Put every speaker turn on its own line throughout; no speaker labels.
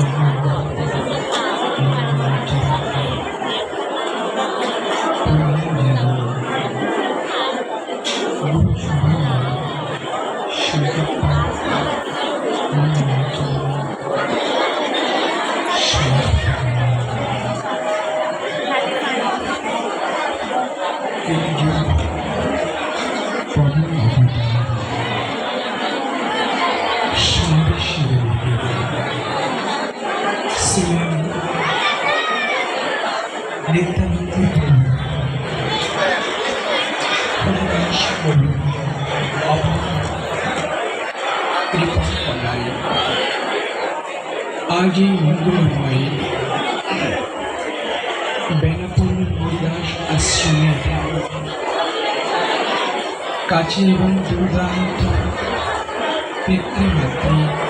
Amen. আজ এই মঙ্গলময় বেনাপুর হরিদাস আশ্রমে কাছে এবং দূরান্ত পিতৃমাতৃ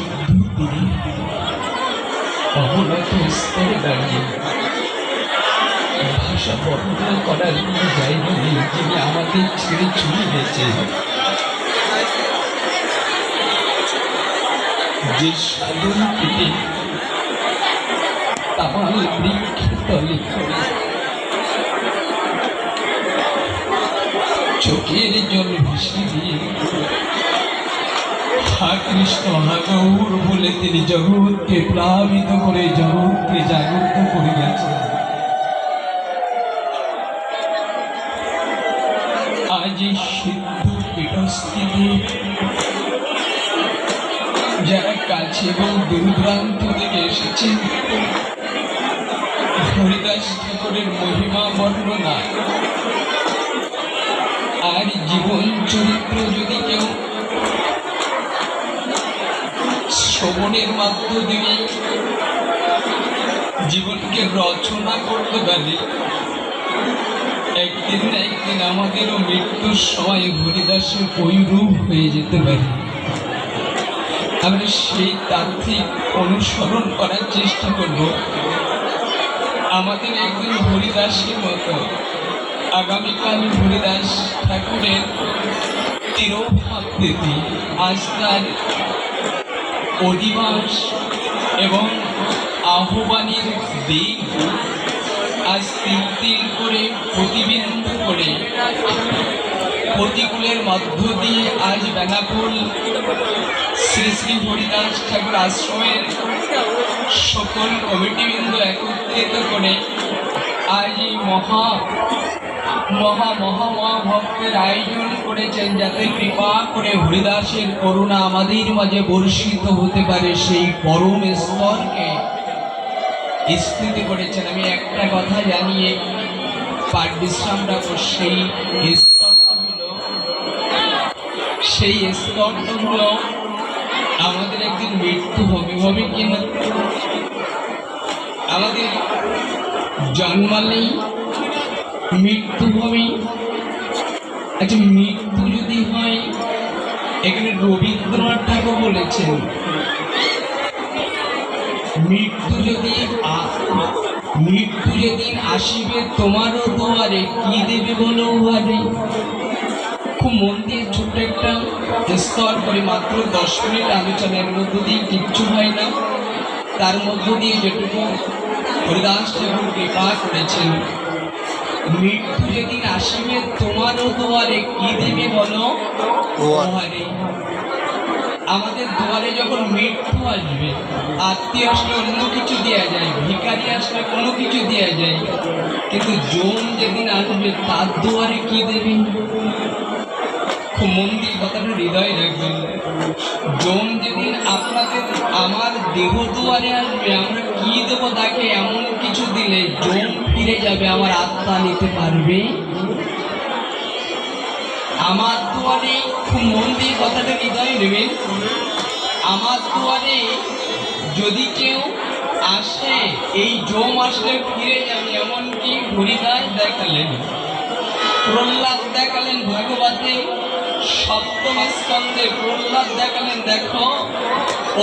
স্তরে দাঁড়িয়ে ভাষা বর্ণনা করার কোনো জায়গা নেই যিনি আমাদের ছেড়ে চলে গেছে যে সাধন থেকে তামাল বৃক্ষের তলে চোখের জল ভেসে দিয়ে হা কৃষ্ণ হা বলে তিনি জগৎকে প্লাবিত করে জগৎকে জাগরিত করে গেছেন আজ এই সিদ্ধ পীঠস্থিতি যারা কাছে এবং দূরদূরান্ত থেকে এসেছেন হরিদাস ঠাকুরের মহিমা বর্ণনা আর জীবন চরিত্র যদি কেউ শ্রবণের মাধ্য দিয়ে জীবনকে রচনা করতে পারি একদিন না একদিন আমাদেরও মৃত্যুর সময় হরিদাসের রূপ হয়ে যেতে পারে। আমরা সেই তাত্ত্বিক অনুসরণ করার চেষ্টা করব। আমাদের একদিন হরিদাসের মতো আগামীকাল হরিদাস ঠাকুরের তিরোভাব আজ তার অধিবাস এবং আহ্বানের দিন আজ তিল তিল করে প্রতিবিন্দু করে প্রতিকূলের মধ্য দিয়ে আজ বেনাপুল শ্রী শ্রী হরিদাস ঠাকুর আশ্রমের সকল কমিটিবৃন্দ একত্রিত করে আজ মহা মহা মহা মহা ভক্তের আয়োজন করেছেন যাতে কৃপা করে হরিদাসের করুণা আমাদের মাঝে বর্ষিত হতে পারে সেই পরম স্তরকে স্মৃতি করেছেন। আমি একটা কথা জানিয়ে পাঠ বিশ্রাম রাখব সেই স্তরটা হলো সেই স্তরটা হলো আমাদের একদিন মৃত্যু হবে হবে কিনা? আমাদের জন্মালেই মৃত্যু হবে আচ্ছা মৃত্যু যদি হয়, এখানে রবীন্দ্রনাথ ঠাকুর বলেছেন, মৃত্যু যদি মৃত্যু যেদিন আসিবে তোমারও দুয়ারে, কি দেবে বলো উহারে? খুব মন দিয়ে ছোট্ট একটা স্তর করে মাত্র দশ মিনিট আলোচনার মধ্য দিয়ে কিচ্ছু হয় না। তার মধ্য দিয়ে যেটুকু হরিদাস ঠাকুর কৃপা করেছেন। যেদিন আসিবে তোমারও দুয়ারে কি দেবে বলো? দুয়ারে। আমাদের দুয়ারে যখন মৃত্যু আসবে আত্মীয় আসলে অন্য কিছু দেওয়া যায় ভিকারি আসলে কোনো কিছু দেওয়া যায়। কিন্তু জোন যেদিন আসবে তার দুয়ারে কি দেবে? মন দিয়ে কথাটা হৃদয় রাখবেন। জোন যেদিন আপনাদের আমার দেহ দুয়ারে আসবে, আমরা কি দেবো তাকে এমন কিছু দিলে? জোন ফিরে যাবে, আমার আত্মা নিতে পারবে? আমার দুয়ারে খুব মন দিয়ে কথাটা হৃদয় নেবেন। আমার দুয়ারে যদি কেউ আসে, এই জম আসলে ফিরে যান, এমনকি হরিদাস দেখালেন, প্রহ্লাদ দেখালেন ভগবতী। সপ্তম স্কন্ধে প্রহ্লাদ দেখালেন, দেখো,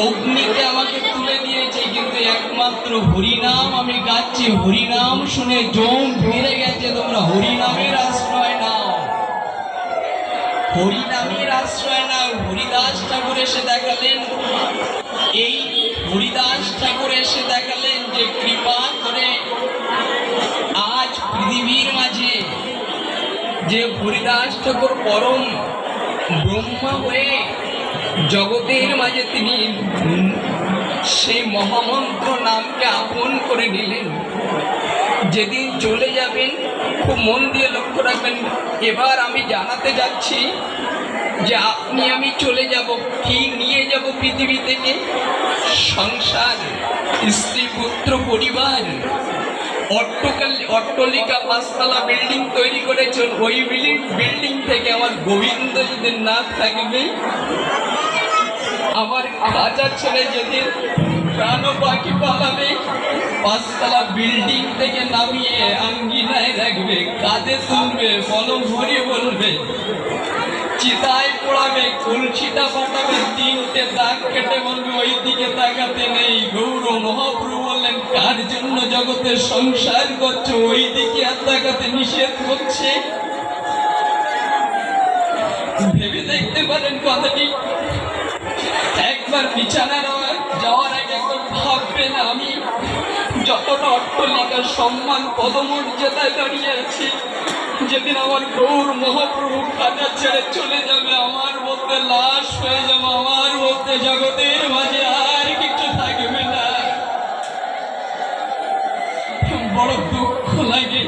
অগ্নিতে আমাকে তুলে দিয়েছে কিন্তু একমাত্র হরিনাম। আমি গাচ্ছি, হরিনাম শুনে জম ফিরে গেছে, তোমরা হরিনামের আশ্রয় নাও। হরিনামের আশ্রয় নাও। হরিদাস ঠাকুর এসে দেখালেন। এই হরিদাস ঠাকুর এসে দেখালেন যে কৃপা করে আজ পৃথিবীর মাঝে যে হরিদাস ঠাকুর পরম ব্রহ্মা হয়ে জগতের মাঝে তিনি সেই মহামন্ত্র নামকে আপন করে নিলেন। যেদিন চলে যাবেন, খুব মন দিয়ে লক্ষ্য রাখবেন। এবার আমি জানাতে যাচ্ছি যে আপনি আমি চলে যাব, কি নিয়ে যাব পৃথিবী থেকে? সংসার, স্ত্রী, পুত্র, পরিবার। অট্টলিকা পাঁচতলা বিল্ডিং তৈরি করেছেন। ওই বিল্ডিং থেকে আমার গোবিন্দ যদি না থাকবে, আমার রাজা ছেলে যদি প্রাণ পাখি পালাবে, পাঁচতলা বিল্ডিং থেকে নামিয়ে আঙ্গিনায় রাখবে, কাঁধে তুলবে বল ভরে বলবে। চিতায় পড়াবে, কলসিটা পাঠাবে তিনটে দাগ কেটে বলবে ওই দিকে তাকাতে নেই গৌর মহাপ্রভু বললেন, কার জন্য জগতে সংসার করছ? ওই দিকে আর তাকাতে নিষেধ করছে? ভেবে দেখতে পারেন কথাটি। একবার বিছানার যাওয়ার আগে একবার ভাববেন আমি, যতটা অট্টলিকার সম্মান, পদমর্যাদায় দাঁড়িয়ে আছি। যেদিন আমার গৌর মহাপ্রভু খাজা ছেড়ে চলে যাবে, আমার মধ্যে লাশ হয়ে যাবে, আমার মধ্যে জগতের মাঝে আর কিছু থাকবে না। বড় দুঃখ লাগে,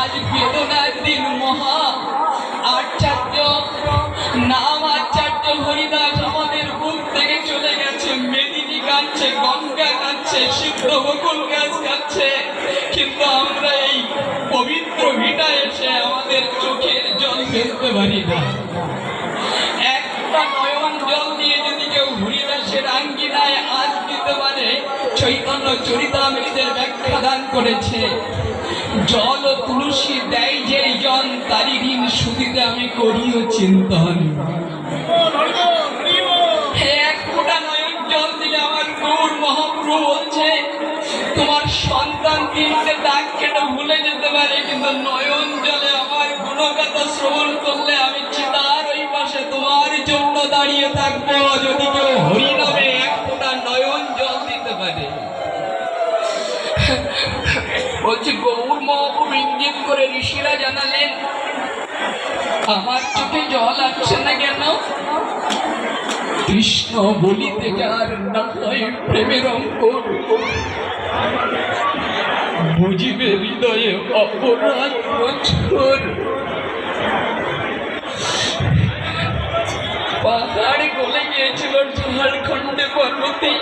আজ বেদনার দিন মহা আচার্য, নাম আচার্য হরিদাস আমাদের বুক থেকে চলে গেছে, মেদিনী কাঁদছে গঙ্গা কাঁদছে সিদ্ধ বকুল গাছ কাঁদছে কিন্তু আমরা ভিটা আমাদের চোখের জল ফেলতে পারি না। একটা নয়ন জল দিয়ে যদি কেউ হরিদাসের আঙ্গিনায় আজ দিতে পারে। চৈতন্য চরিতামৃতের ব্যাখ্যা দান করেছে। জল ও তুলসী দেয় যে জন তারি ঋণ সুদিতে আমি করিও চিন্তন এক ফোঁটা নয়ন জল দিলে আমার গৌর মহাপ্রভু তোমার সন্তান তিনটে দাগ কেটে ভুলে যেতে পারে, কিন্তু নয়ন জলে আমার গুণগাথা শ্রবণ করলে আমি চিতার ওই পাশে তোমার জন্য দাঁড়িয়ে থাকব, যদি কেউ হরি নামে এক ফোঁটা নয়ন জল দিতে পারে। বলছি, গৌর মহাপ্রভু ইঙ্গিত করে ঋষিরা জানালেন, আমার চোখে জল আসছে না কেন? কৃষ্ণ বলিতে যার না হয় প্রেমের অঙ্কুর। বুঝিবে হৃদয়ে অপরাধ পাহাড়ে গলে গিয়েছিল ঝাড়খণ্ডে পর্বতে।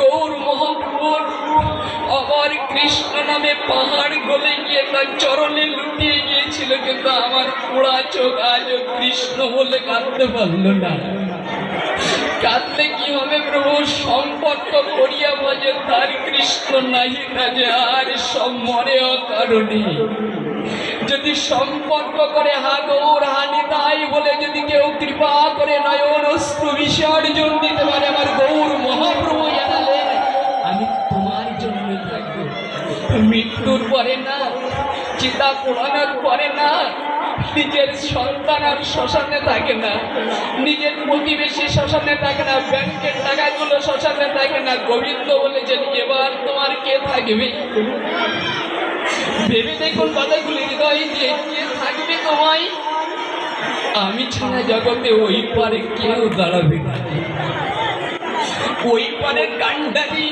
গৌর মহাপ্রভুর আমার কৃষ্ণ নামে পাহাড় গলে গিয়ে তার চরণে লুটিয়ে গিয়েছিল, কিন্তু আমার পোড়া চোখ আজও কৃষ্ণ বলে কাঁদতে পারল না। কাঁদলে কি হবে প্রভু সম্পর্ক করিয়া বাজে তার কৃষ্ণ নাহি কাজে আর সব মরে অকারণে যদি সম্পর্ক করে হা গৌর হানি তাই বলে, যদি কেউ কৃপা করে নয়ন অস্ত্র বিসর্জন দিতে পারে, আমার গৌর মহাপ্রভু জানালেন আমি তোমার জন্য থাকব। মৃত্যুর পরে না, চিতা পোড়ানোর পরে না নিজের সন্তান আর শ্মশানে থাকে না। নিজের প্রতিবেশী শ্মশানে থাকে না, ব্যাংকের টাকাগুলো শ্মশানে থাকে না। গোবিন্দ বলেছেন, এবার তোমার কে থাকবে? ভেবে দেখুন কথাগুলি, হৃদয় দিয়ে কে থাকবে তোমায়, আমি ছাড়া জগতে ওই পারে কেউ দাঁড়াবে না। ওই পারে কান্ডারি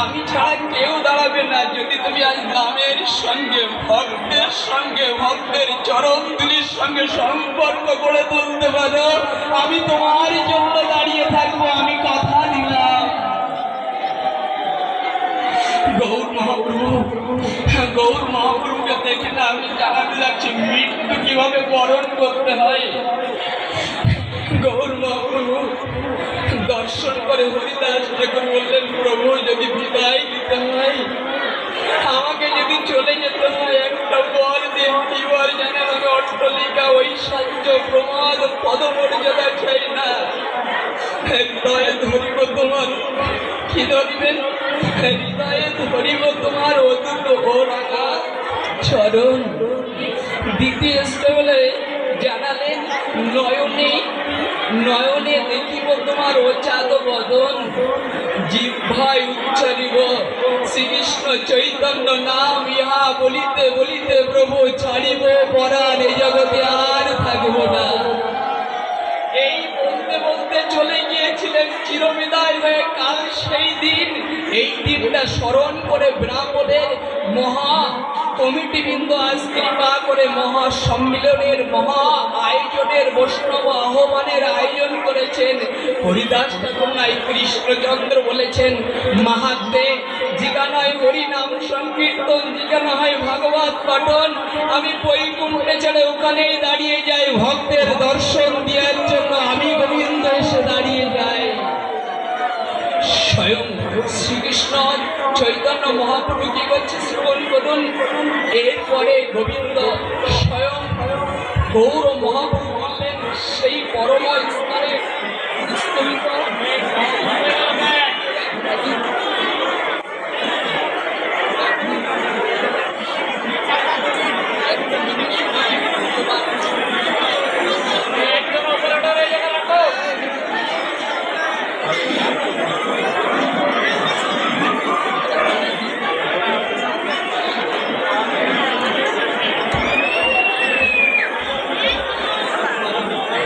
আমি ছাড়া কেউ দাঁড়াবে না। যদি তুমি আজ নামের সঙ্গে, ভক্তের সঙ্গে, ভক্তের চরণ তুলির সঙ্গে সম্পর্ক করে তুলতে পারো, আমি তোমার জন্য দাঁড়িয়ে থাকব, আমি কথা দিলাম। গৌর মহাপ্রভু, গৌর মহাপ্রভুকে দেখে না আমি জানাতে যাচ্ছি, মৃত্যু কীভাবে বরণ করতে হয়? দর্শন
করে হরিদাস ঠাকুর বললেন প্রভু যদি বিদায় দিতে হয়, আমাকে যদি চলে যেতে হয় একটা বর দিন কি বর জানেন? আমি অট্টলিকা, ঐশ্বর্য, প্রমাদ, পদমর্যাদা চাই না। হৃদয়ে ধরিব তোমার কি ধরিবেন হৃদয়ে ধরিব তোমার অদূত ও রাঙা চরণ। দ্বিতীয় স্তলে জানালেন, নয়নে নয়নে তোমার অচাদ বদন। জিহ্বায় উচ্চারিব। শ্রীকৃষ্ণ চৈতন্য নাম ইহা বলিতে বলিতে প্রভু ছাড়িব, পরাণ এই জগতে আর থাকব না। এই বলতে বলতে চলে গিয়েছিলেন চিরবিদায় হয়ে কাল সেই দিন। এই দিনটা স্মরণ করে ব্রাহ্মণের মহা কমিটিবৃন্দ আজ কৃপা করে মহা সম্মিলনের মহা আয়োজনের, বৈষ্ণব আহ্বানের আয়োজন করেছেন। হরিদাস ঠাকুর নাই, কৃষ্ণচন্দ্র বলেছেন, মাহাত্মে জিগানায় হরি নাম সংকীর্তন জিগানা হয় ভাগবত পঠন। আমি বৈকুণ্ঠে ছেড়ে ওখানেই দাঁড়িয়ে যাই, ভক্তের দর্শন দেওয়ার জন্য আমি গোবিন্দ এসে দাঁড়িয়ে যাই। স্বয়ং শ্রীকৃষ্ণ চৈতন্য মহাপ্রভু কি করছে শ্রবণ করুন এরপরে গোবিন্দ স্বয়ং গৌর মহাপ্রভু বললেন, সেই পরম স্তরে স্তম্ভ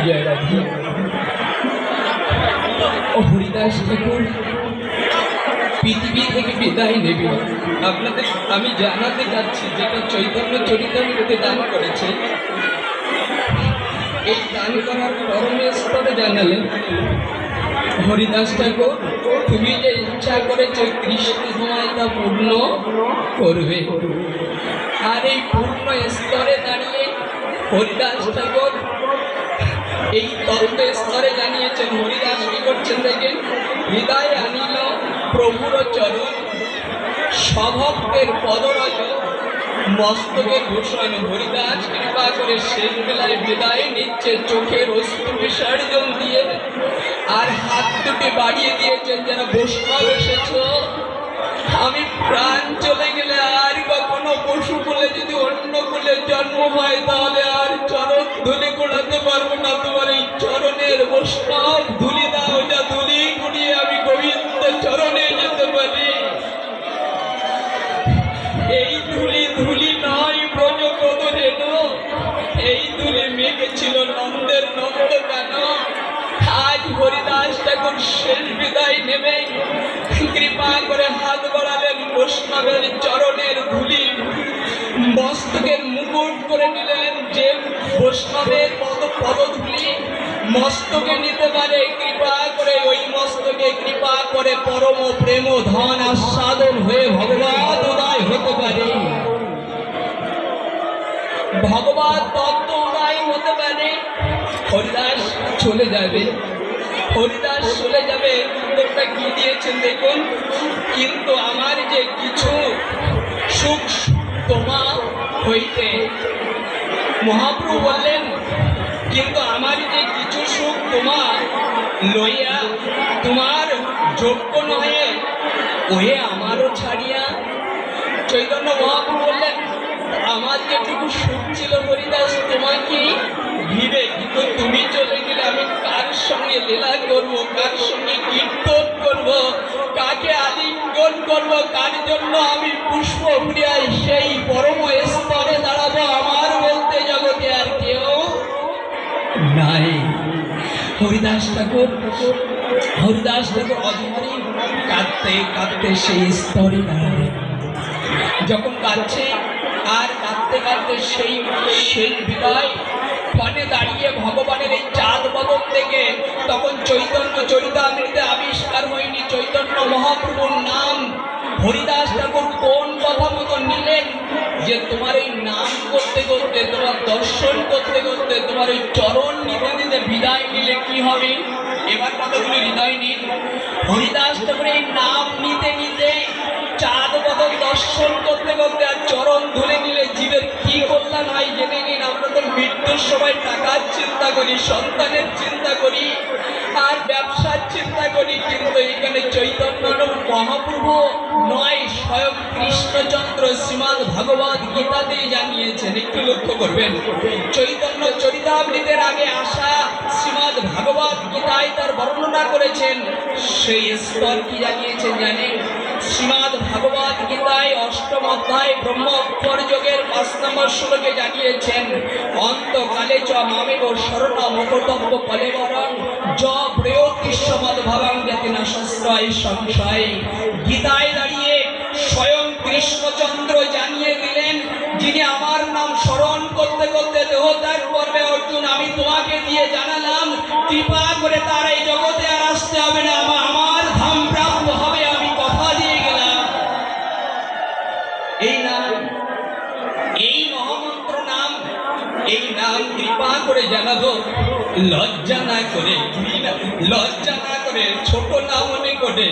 জয় রাধে। ও হরিদাস ঠাকুর পৃথিবী থেকে বিদায় নেবে। আপনাদের আমি জানাতে যাচ্ছি যেটা চৈতন্য চরিতামৃতে দান করেছে, এই দান করার পরমের স্তরে জানালেন, হরিদাস ঠাকুর, তুমি যে ইচ্ছা করেছ কৃষ্ণ তোমায় তা পূর্ণ করবে। আর এই পূর্ণ স্তরে দাঁড়িয়ে হরিদাস ঠাকুর, এই তত্ত্ব স্তরে জানিয়েছেন, হরিদাস কি করছেন দেখেন, হৃদয় আনিল, প্রভুর চরণ স্বভক্তের পদরজ মস্তকে ভূষণ হরিদাস কৃপা করে শেষ বেলায় বিদায় নিচ্ছে চোখের অশ্রু বিসর্জন দিয়ে, আর হাত দুটি বাড়িয়ে দিয়েছেন যারা বৈষ্ণব এসেছ। আমি প্রাণ চলে গেলে আর কখনো পশু কুলে যদি অন্য কুলে জন্ম হয়, তাহলে আর চরণ ধুলি কুড়াতে পারব না তোমার এই চরণের বৈষ্ণব। ধুলি দাও যা ধুলি কুড়িয়ে আমি কৃপা করে হাত বাড়ালেন বৈষ্ণবের চরণের ধুলি। মস্তকের মুকুট করে নিলেন যে বৈষ্ণবের পদ পদধূলি। মস্তকে নিতে পারে কৃপা করে, ওই মস্তকে কৃপা করে পরম প্রেম, ধন আস্বাদন হয়ে ভগবান উদয় হতে পারে। ভগবান তত্ত্ব উদয় হতে পারে। হরিদাস চলে যাবে। হরিদাস চলে যাবে। দিয়েছেন দেখুন, কিন্তু আমার যে কিছু সুখ তোমা হইতে। মহাপ্রভু বললেন কিন্তু আমার যে কিছু সুখ তোমার লইয়া তোমার যোগ্য নহে, ওহে আমারও ছাড়িয়া। চৈতন্য মহাপ্রভু বললেন, আমার যেটুকু সুখ ছিল হরিদাস তোমাকে ঘিরে কিন্তু তুমি চলে গেলে আমি কার সঙ্গে লীলা করব, কার সঙ্গে কীর্তন করব, কাকে আলিঙ্গন করব, কার জন্য আমি পুষ্প প্রিয়ায় সেই পরম স্তরে দাঁড়াবো আমার বলতে জগতে আর কেউ নাই। হরিদাস ঠাকুর হরিদাস ঠাকুর অধরে কাঁদতে কাঁদতে সেই স্তরে দাঁড়ালেন যখন কাঁদছে আর কাঁদতে কাঁদতে সেই শেষ বিদায় দাঁড়িয়ে ভগবানের এই চাঁদ বদল থেকে তখন চৈতন্য চরিতামৃতে আবিষ্কার হয়নি। চৈতন্য মহাপ্রভুর নাম। হরিদাস ঠাকুর কোন কথা মতো নিলেন যে তোমার এই নাম করতে করতে, তোমার দর্শন করতে করতে, তোমার ওই চরণ নিতে নিতে বিদায় নিলে কি হবে? এবার কতগুলি হৃদয় নিন।
হরিদাস ঠাকুর এই নাম নিতে নিতে বদল দর্শন করতে করতে আর চরণ ধরে নিলে জীবের কি কল্যাণ হয় জেনে নিন। আমরা তো মৃত্যুর সময় টাকার চিন্তা করি, সন্তানের চিন্তা করি, আর ব্যবসার চিন্তা করি। কিন্তু এখানে চৈতন্য মহাপ্রভু নয়, স্বয়ং কৃষ্ণচন্দ্র শ্রীমদ ভগবত গীতাতে জানিয়েছেন। একটু লক্ষ্য করবেন, চৈতন্য চরিতামৃতের আগে আসা শ্রীমদ ভগবত গীতায় তার বর্ণনা করেছেন। সেই স্তর কি জানিয়েছেন জানেন? শ্রীমদ ভগবত গীতায় অষ্টম অধ্যায় ব্রহ্ম অক্ষর যোগের পাঁচ নম্বর শ্লোকে জানিয়েছেন, অন্তকালে চ মামেব শরণ মকতব্য কলেবরং য প্রয়োগী সমাদ ভাবাং যাতে না সংশয় সংশয়। গীতায় দাঁড়িয়ে স্বয়ং কৃষ্ণচন্দ্র জানিয়ে দিলেন, যিনি আমার নাম স্মরণ করতে করতে দেহত্যাগ করবে অর্জুন, আমি তোমাকে দিয়ে জানালাম, কৃপা করে তার এই জগতে আর আসতে হবে না আমা- আমার এই মহামন্ত্র নাম, এই নাম কৃপা করে জানাব। লজ্জা না করে, লজ্জা না করে ছোট মনে করে।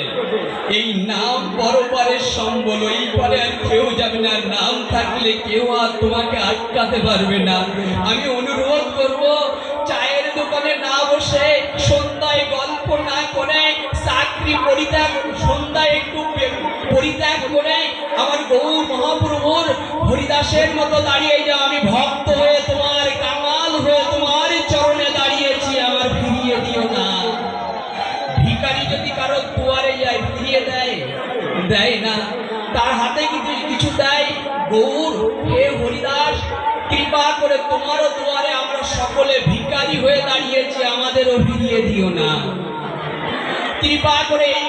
এই নাম পরপারের সম্বল ওই পরে আর কেউ যাবে না। নাম থাকলে কেউ আর তোমাকে আটকাতে পারবে না। আমি অনুরোধ করব, চায়ের দোকানে না বসে সন্ধ্যায় গল্প না করে, চাকরি পরিত্যাগ, সন্ধ্যায় একটু পরিত্যাগ করে আমার গৌর মহাপ্রভুর হরিদাসের মতো দাঁড়িয়ে যাও, আমি ভক্ত হয়ে তোমার কাঙাল হয়ে তোমার চরণে দাঁড়িয়েছি, আমার ফিরিয়ে দিও না। ভিখারি যদি কারও দুয়ারে যায়, ফিরিয়ে দেয়? দেয় না। তার হাতে কিন্তু কিছু দেয়? গৌর, হে হরিদাস, কৃপা করে তোমারও দুয়ারে আমরা সকলে ভিকারি হয়ে দাঁড়িয়েছি, আমাদেরও ফিরিয়ে দিও না। কৃপা করে এই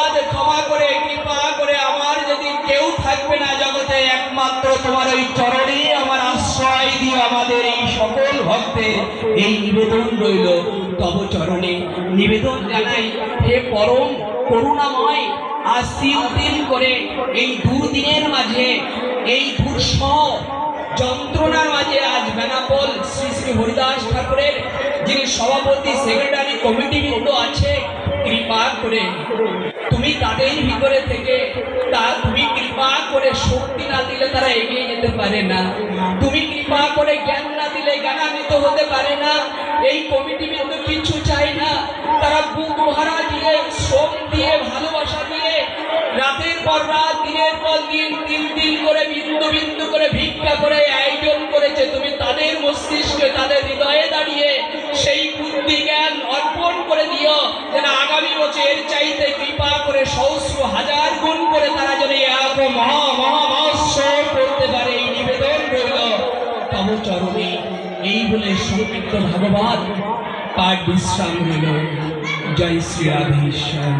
অপরাধ ক্ষমা করে, কৃপা করে আমার যদি কেউ থাকবে না জগতে, একমাত্র তোমার ওই চরণে আমার আশ্রয় দিয়ে আমাদের এই সকল ভক্তের। এই নিবেদন রইল। তব চরণে নিবেদন জানাই, হে পরম করুণাময় আজ দিন করে এই দুদিনের মাঝে, এই দুঃসহ যন্ত্রণার মাঝে আজ বেনাপোল শ্রী শ্রী হরিদাস ঠাকুরের যিনি সভাপতি, সেক্রেটারি কমিটি বৃন্দ আছে, কৃপা করে। তুমি তাদের ভিতরে থেকে তা, তুমি কৃপা করে শক্তি না দিলে তারা এগিয়ে যেতে পারে না। তুমি কৃপা করে জ্ঞান না দিলে জ্ঞানান্বিত হতে পারে না। এই কমিটি বৃন্দ কিছু চাই না। তারা বুক ভরা দিয়ে, শ্রম দিয়ে, ভালোবাসা দিয়ে রাতের পর রাত, দিনের পর দিন, তিন দিন করে বিন্দু বিন্দু করে ভিক্ষা করে আয়োজন করেছে। তুমি তাদের মস্তিষ্কে, তাদের হৃদয়ে দাঁড়িয়ে সেই বুদ্ধি জ্ঞান অর্পণ করে দিও যেন আগামী বছর এর চাইতে কৃপা করে সহস্র হাজার গুণ করে তারা যেন এক মহা মহামহোৎসব করতে পারে এই নিবেদন রইল। তব চরণে এই বলে সংক্ষিপ্ত ভাগবত পাঠ বিশ্রাম রইল জয় শ্রী রাধেশ্বর